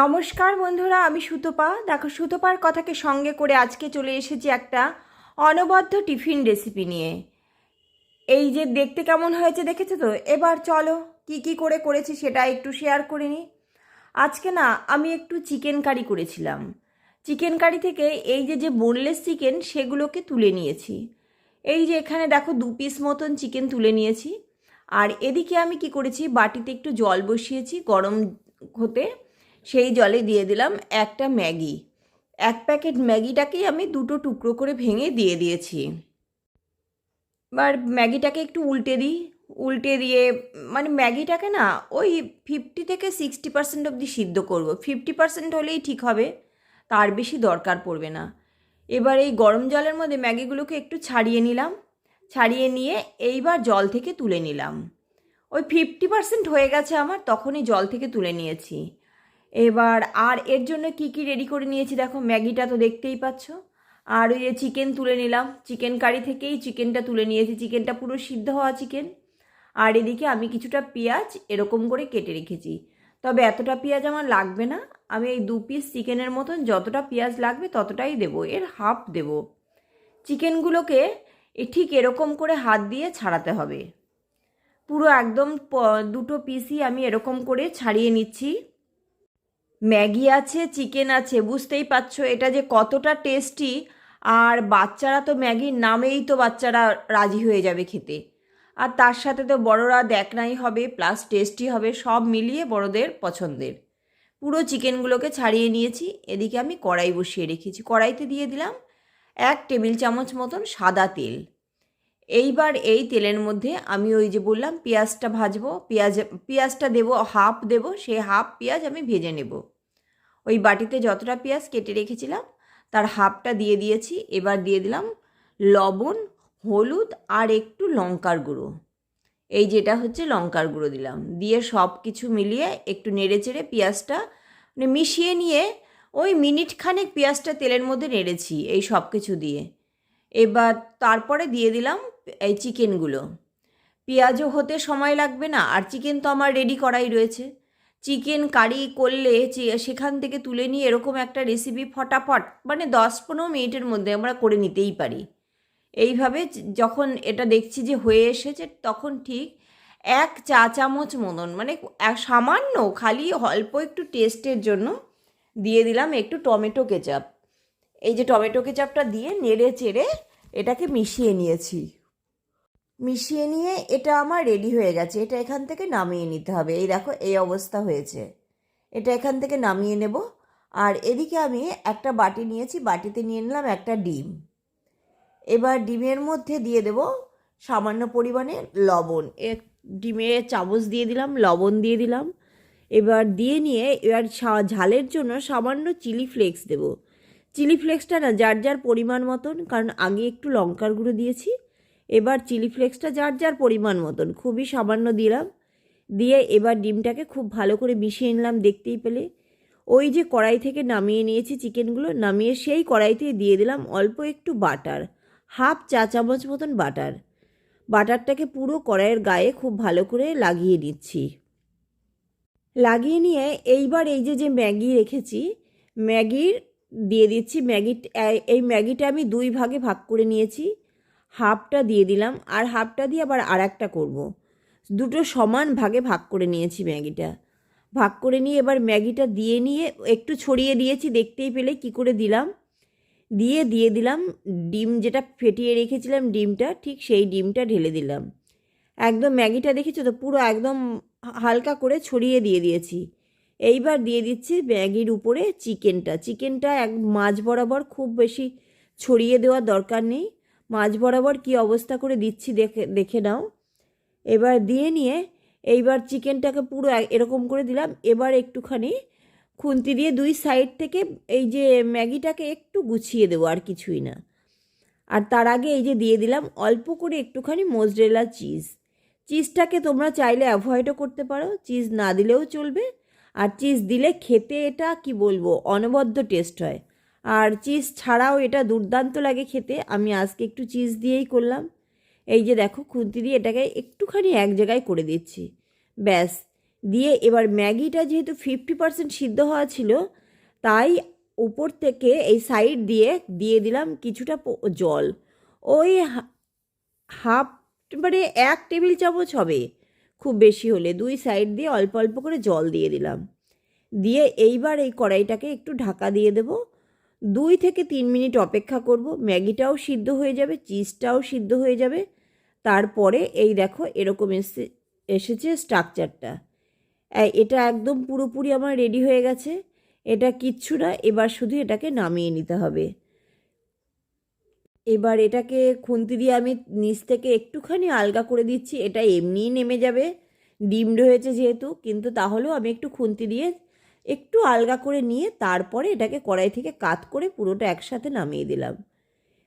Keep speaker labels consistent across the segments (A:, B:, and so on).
A: নমস্কার বন্ধুরা, আমি সুতপা। দেখো, সুতপার কথাকে সঙ্গে করে আজকে চলে এসেছি একটা অনবদ্য টিফিন রেসিপি নিয়ে। এই যে দেখতে কেমন হয়েছে দেখেছ তো? এবার চলো, কি কি করে করেছি সেটা একটু শেয়ার করে নিই আজকে না, আমি একটু চিকেন কারি করেছিলাম। চিকেন কারি থেকে এই যে যে বোনলেস চিকেন সেগুলোকে তুলে নিয়েছি। এই যে এখানে দেখো, দু পিস মতন চিকেন তুলে নিয়েছি। আর এদিকে আমি কি করেছি, বাটিতে একটু জল বসিয়েছি, গরম হতে। সেই জলে দিয়ে দিলাম একটা ম্যাগি। এক প্যাকেট ম্যাগিটাকেই আমি দুটো টুকরো করে ভেঙে দিয়ে দিয়েছি। এবার ম্যাগিটাকে একটু উল্টে দিই। উল্টে দিয়ে মানে ম্যাগিটাকে না ওই ফিফটি থেকে সিক্সটি পার্সেন্ট অবধি সিদ্ধ করব। ফিফটি পার্সেন্ট হলেই ঠিক হবে, তার বেশি দরকার পড়বে না। এবার এই গরম জলের মধ্যে ম্যাগিগুলোকে একটু ছাড়িয়ে নিলাম। ছাড়িয়ে নিয়ে এইবার জল থেকে তুলে নিলাম। ওই ফিফটি পার্সেন্ট হয়ে গেছে আমার, তখনই জল থেকে তুলে নিয়েছি। এবার, আর এর জন্য কি কি রেডি করে নিয়েছি দেখো, ম্যাগিটা তো দেখতেই পাচ্ছ। আর ওই যে চিকেন তুলে নিলাম। চিকেন কারি থেকেই চিকেনটা তুলে নিয়েছি। চিকেনটা পুরো সিদ্ধ হওয়া চিকেন আর এদিকে আমি কিছুটা পেঁয়াজ এরকম করে কেটে রেখেছি। তবে এতটা পেঁয়াজ আমার লাগবে না। আমি এই দু পিস চিকেনের মতন যতটা পেঁয়াজ লাগবে ততটাই দেবো। এর হাফ দেব। চিকেনগুলোকে ঠিক এরকম করে হাত দিয়ে ছাড়াতে হবে। পুরো একদম দুটো পিসই আমি এরকম করে ছাড়িয়ে নিচ্ছি। ম্যাগি আছে, চিকেন আছে, বুঝতেই পারছ? এটা যে কতটা টেস্টি আর বাচ্চারা তো ম্যাগির নামেই তো বাচ্চারা রাজি হয়ে যাবে খেতে। আর তার সাথে তো বড়রা দেখনাই হবে প্লাস টেস্টি হবে, সব মিলিয়ে বড়দের পছন্দের। পুরো চিকেনগুলোকে ছাড়িয়ে নিয়েছি, এদিকে আমি কড়াই বসিয়ে রেখেছি। কড়াইতে দিয়ে দিলাম এক টেবিল চামচ মতন সাদা তেল। এইবার এই তেলের মধ্যে আমি ওই যে বললাম, পেঁয়াজটা ভাজবো, পেঁয়াজ, পেঁয়াজটা দেবো, হাফ দেবো সেই হাফ পেঁয়াজ আমি ভেজে নেব। ওই বাটিতে যতটা পেঁয়াজ কেটে রেখেছিলাম, তার হাফটা দিয়ে দিয়েছি। এবার দিয়ে দিলাম লবণ, হলুদ আর একটু লঙ্কার গুঁড়ো। এই যেটা হচ্ছে লঙ্কার গুঁড়ো দিলাম। দিয়ে সব কিছু মিলিয়ে একটু নেড়ে চেড়ে পেঁয়াজটা মানে মিশিয়ে নিয়ে ওই মিনিট খানেক পেঁয়াজটা তেলের মধ্যে নেড়েছি এই সব কিছু দিয়ে। এবার তারপরে দিয়ে দিলাম এই চিকেনগুলো। পেঁয়াজও হতে সময় লাগবে না, আর চিকেন তো আমার রেডি করাই রয়েছে। চিকেন কারি করলে সেখান থেকে তুলে নিয়ে এরকম একটা রেসিপি ফটাফট মানে দশ পনেরো মিনিটের মধ্যে আমরা করে নিতেই পারি। এইভাবে যখন এটা দেখছি যে হয়ে এসেছে, তখন ঠিক এক চা চামচ মতন মানে সামান্য, খালি অল্প একটু টেস্টের জন্য দিয়ে দিলাম একটু টমেটো কেচাপ এই যে টমেটো কেচাপটা দিয়ে নেড়ে চেড়ে এটাকে মিশিয়ে নিয়েছি। মিশিয়ে নিয়ে এটা আমার রেডি হয়ে গেছে। এটা এখান থেকে নামিয়ে নিতে হবে। এই দেখো, এই অবস্থা হয়েছে। এটা এখান থেকে নামিয়ে নেব। আর এদিকে আমি একটা বাটি নিয়েছি। বাটিতে নিয়ে নিলাম একটা ডিম। এবার ডিমের মধ্যে দিয়ে দেব সামান্য পরিমাণে লবণ। এক ডিমে চামচ দিয়ে দিলাম, লবণ দিয়ে দিলাম। এবার দিয়ে নিয়ে এবার ঝালের জন্য সামান্য চিলি ফ্লেক্স দেব। চিলি ফ্লেক্সটা না, যার যার পরিমাণ মতন, কারণ আগে একটু লঙ্কার গুঁড়ো দিয়েছি। এবার চিলি ফ্লেক্সটা যার যার পরিমাণ মতন, খুবই সামান্য দিলাম। দিয়ে এবার ডিমটাকে খুব ভালো করে মিশিয়ে নিলাম দেখতেই পেলে। ওই যে কড়াই থেকে নামিয়ে নিয়েছি চিকেনগুলো, নামিয়ে সেই কড়াইতে দিয়ে দিলাম অল্প একটু বাটার, হাফ চা চামচ মতন বাটার। বাটারটাকে পুরো কড়াইয়ের গায়ে খুব ভালো করে লাগিয়ে নিচ্ছি। লাগিয়ে নিয়ে এইবার এই যে যে ম্যাগি রেখেছি, ম্যাগির, দিয়ে দিচ্ছি ম্যাগি এই ম্যাগিটা আমি দুই ভাগে ভাগ করে নিয়েছি। হাফটা দিয়ে দিলাম আর হাফটা দিয়ে আবার আর একটা করব। দুটো সমান ভাগে ভাগ করে নিয়েছি ম্যাগিটা। ভাগ করে নিয়ে এবার ম্যাগিটা দিয়ে নিয়ে একটু ছড়িয়ে দিয়েছি, দেখতেই পেলে কি করে দিলাম? দিয়ে দিয়ে দিলাম ডিম যেটা ফেটিয়ে রেখেছিলাম ডিমটা, ঠিক সেই ডিমটা ঢেলে দিলাম। একদম ম্যাগিটা দেখেছ তো? পুরো একদম হালকা করে ছড়িয়ে দিয়ে দিয়েছি। এইবার দিয়ে দিচ্ছি ম্যাগির উপরে চিকেনটা। চিকেনটা এক মাছ বরাবর খুব বেশি ছড়িয়ে দেওয়ার দরকার নেই। মাছ বরাবর কি অবস্থা করে দিচ্ছি দেখে দেখে নাও। এবার দিয়ে নিয়ে এইবার চিকেনটাকে পুরো এরকম করে দিলাম। এবার একটুখানি খুন্তি দিয়ে দুই সাইড থেকে এই যে ম্যাগিটাকে একটু গুছিয়ে দেবো আর কিছুই না। আর তার আগে এই যে দিয়ে দিলাম অল্প করে একটুখানি মোজরেলা চিজ। চিজটাকে তোমরা চাইলে অ্যাভয়েডও করতে পারো, চিজ না দিলেও চলবে। আর চিজ দিলে খেতে এটা কি বলব, অনবদ্য টেস্ট হয়। আর চিজ ছাড়াও এটা দুর্দান্ত লাগে খেতে। আমি আজকে একটু চিজ দিয়েই করলাম। এই যে দেখো, খুন্তি দিয়ে এটাকে একটুখানি এক জায়গায় করে দিচ্ছি। ব্যাস, দিয়ে এবার ম্যাগিটা যেহেতু ফিফটি পার্সেন্ট সিদ্ধ হওয়া ছিল, তাই উপর থেকে এই সাইড দিয়ে দিয়ে দিলাম কিছুটা জল। ওই হাফ মানে এক টেবিল চামচ হবে, খুব বেশি হলে। দুই সাইড দিয়ে অল্প অল্প করে জল দিয়ে দিলাম। দিয়ে এইবার এই কড়াইটাকে একটু ঢাকা দিয়ে দেব। দুই থেকে তিন মিনিট অপেক্ষা করব। ম্যাগিটাও সিদ্ধ হয়ে যাবে, চিজটাও সিদ্ধ হয়ে যাবে। তারপরে এই দেখো এরকম এসে, এসেছে স্ট্রাকচারটা। এটা একদম পুরোপুরি আমার রেডি হয়ে গেছে। এটা কিচ্ছু না, এবার শুধু এটাকে নামিয়ে নিতে হবে। এবার এটাকে খুন্তি দিয়ে আমি নিচ থেকে একটুখানি আলগা করে দিচ্ছি। এটা এমনিই নেমে যাবে। ডিমড হয়েছে যেহেতু, কিন্তু তাহলেও আমি একটু খুন্তি দিয়ে একটু আলগা করে নিয়ে তারপরে এটাকে কড়াই থেকে কাত করে পুরোটা একসাথে নামিয়ে দিলাম।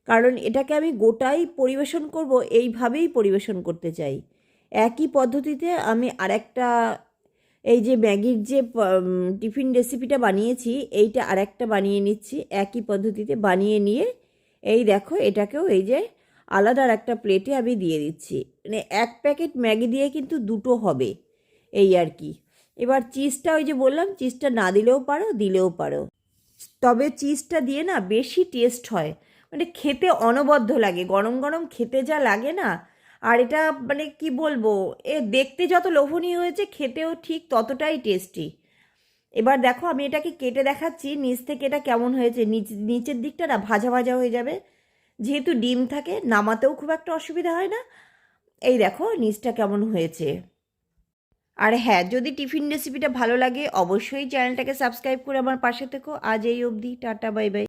A: কারণ এটাকে আমি গোটাই পরিবেশন করব, এইভাবেই পরিবেশন করতে চাই। একই পদ্ধতিতে আমি আরেকটা, এই যে ম্যাগির যে টিফিন রেসিপিটা বানিয়েছি, এইটা আরেকটা বানিয়ে নিচ্ছি। একই পদ্ধতিতে বানিয়ে নিয়ে, এই দেখো এটাকেও এই যে আলাদা আর একটা প্লেটে আমি দিয়ে দিচ্ছি। মানে এক প্যাকেট ম্যাগি দিয়ে কিন্তু দুটো হবে, এই আর কি। এবার চিজটা ওই যে বললাম, চিজটা না দিলেও পারো দিলেও পারো। তবে চিজটা দিয়ে না বেশি টেস্ট হয়। মানে খেতে অনবদ্য লাগে, গরম গরম খেতে যা লাগে না। আর এটা মানে কি বলব, এ দেখতে যত লোভনীয় হয়েছে, খেতেও ঠিক ততটাই টেস্টি। এবার দেখো, আমি এটাকে কেটে দেখাচ্ছি, নিচ থেকে এটা কেমন হয়েছে। নিচ, নিচের দিকটা না ভাজা ভাজা হয়ে যাবে। যেহেতু ডিম থাকে, নামাতেও খুব একটা অসুবিধা হয় না। এই দেখো, নিচটা কেমন হয়েছে। আর হ্যাঁ যদি টিফিন রেসিপিটা ভালো লাগে, অবশ্যই চ্যানেলটাকে সাবস্ক্রাইব করে আমার পাশে থেকো। আজ এই অবধি, টাটা বাই বাই